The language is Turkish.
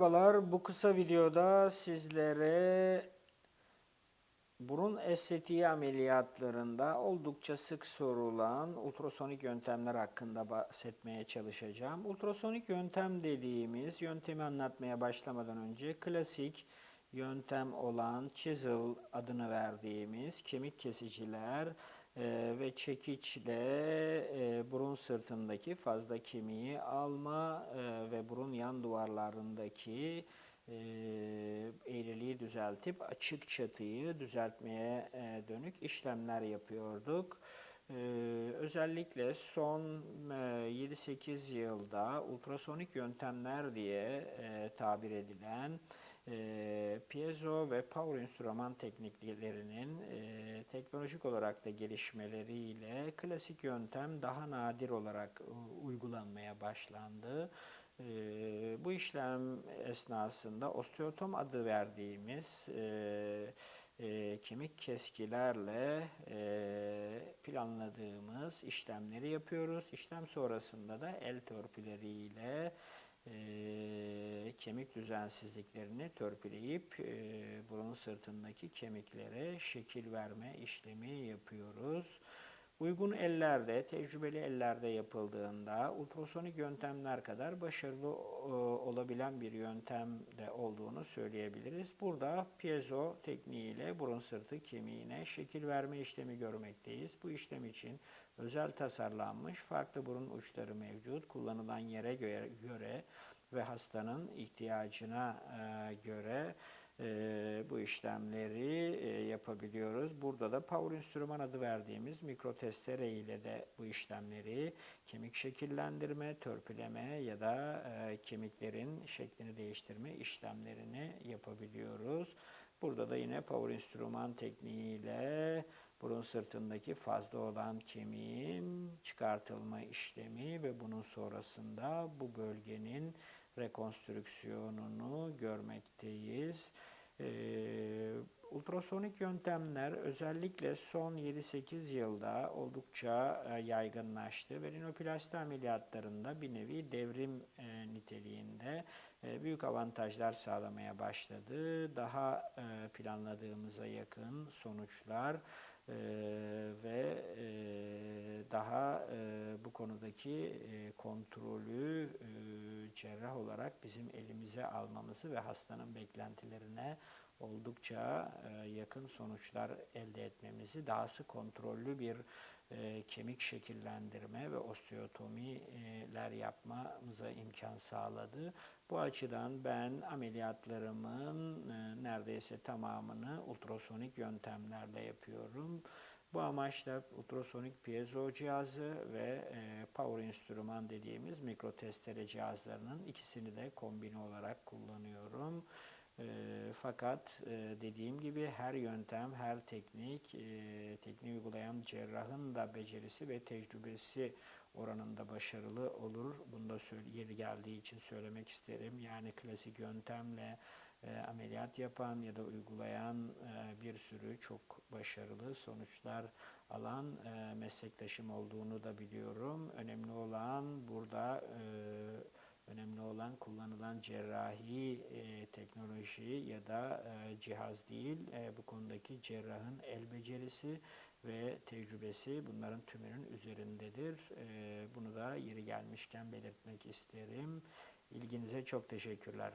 Merhabalar, bu kısa videoda sizlere burun estetiği ameliyatlarında oldukça sık sorulan ultrasonik yöntemler hakkında bahsetmeye çalışacağım. Ultrasonik yöntem dediğimiz yöntemi anlatmaya başlamadan önce klasik yöntem olan chisel adını verdiğimiz kemik kesiciler e, ve çekiçle e, burun sırtındaki fazla kemiği alma e, ve burun yan duvarlarındaki e, eğriliği düzeltip açık çatıyı düzeltmeye e, dönük işlemler yapıyorduk. Ee, özellikle son e, 7-8 yılda ultrasonik yöntemler diye tabir edilen e, piezo ve power enstrüman tekniklerinin e, teknolojik olarak da gelişmeleriyle klasik yöntem daha nadir olarak e, uygulanmaya başlandı. E, bu işlem esnasında osteotom adı verdiğimiz e, e, kemik keskilerle e, planladığımız işlemleri yapıyoruz. İşlem sonrasında da el törpüleriyle e, kemik düzensizliklerini törpüleyip e, burun sırtındaki kemiklere şekil verme işlemi yapıyoruz. Uygun ellerde, tecrübeli ellerde yapıldığında ultrasonik yöntemler kadar başarılı e, olabilen bir yöntem de olduğunu söyleyebiliriz. Burada piezo tekniğiyle burun sırtı kemiğine şekil verme işlemi görmekteyiz. Bu işlem için özel tasarlanmış farklı burun uçları mevcut. Kullanılan yere göre, ve hastanın ihtiyacına e, göre e, bu işlemleri e, yapabiliyoruz. Burada da power enstrüman adı verdiğimiz mikro testere ile de bu işlemleri kemik şekillendirme, törpüleme ya da e, kemiklerin şeklini değiştirme işlemlerini yapabiliyoruz. Burada da yine power enstrüman tekniğiyle burun sırtındaki fazla olan kemiğin çıkartılma işlemi ve bunun sonrasında bu bölgenin rekonstrüksiyonunu görmekteyiz. Ee, ultrasonik yöntemler özellikle son 7-8 yılda oldukça e, yaygınlaştı ve rinoplasti ameliyatlarında bir nevi devrim e, niteliğinde e, büyük avantajlar sağlamaya başladı. Daha planladığımıza yakın sonuçlar ve daha bu konudaki kontrolü cerrah olarak bizim elimize almamızı ve hastanın beklentilerine oldukça e, yakın sonuçlar elde etmemizi, dahası kontrollü bir e, kemik şekillendirme ve osteotomiler yapmamıza imkan sağladı. Bu açıdan ben ameliyatlarımın e, neredeyse tamamını ultrasonik yöntemlerle yapıyorum. Bu amaçla ultrasonik piezo cihazı ve power enstrüman dediğimiz mikro testere cihazlarının ikisini de kombine olarak kullanıyorum. Fakat e, dediğim gibi her yöntem, her teknik, e, tekniği uygulayan cerrahın da becerisi ve tecrübesi oranında başarılı olur. Bunu da yeri geldiği için söylemek isterim. Yani klasik yöntemle e, ameliyat yapan ya da uygulayan e, bir sürü çok başarılı sonuçlar alan e, meslektaşım olduğunu da biliyorum. Önemli olan burada e, olan kullanılan cerrahi e, teknoloji ya da e, cihaz değil. E, bu konudaki cerrahın el becerisi ve tecrübesi bunların tümünün üzerindedir. E, bunu da yeri gelmişken belirtmek isterim. İlginize çok teşekkürler.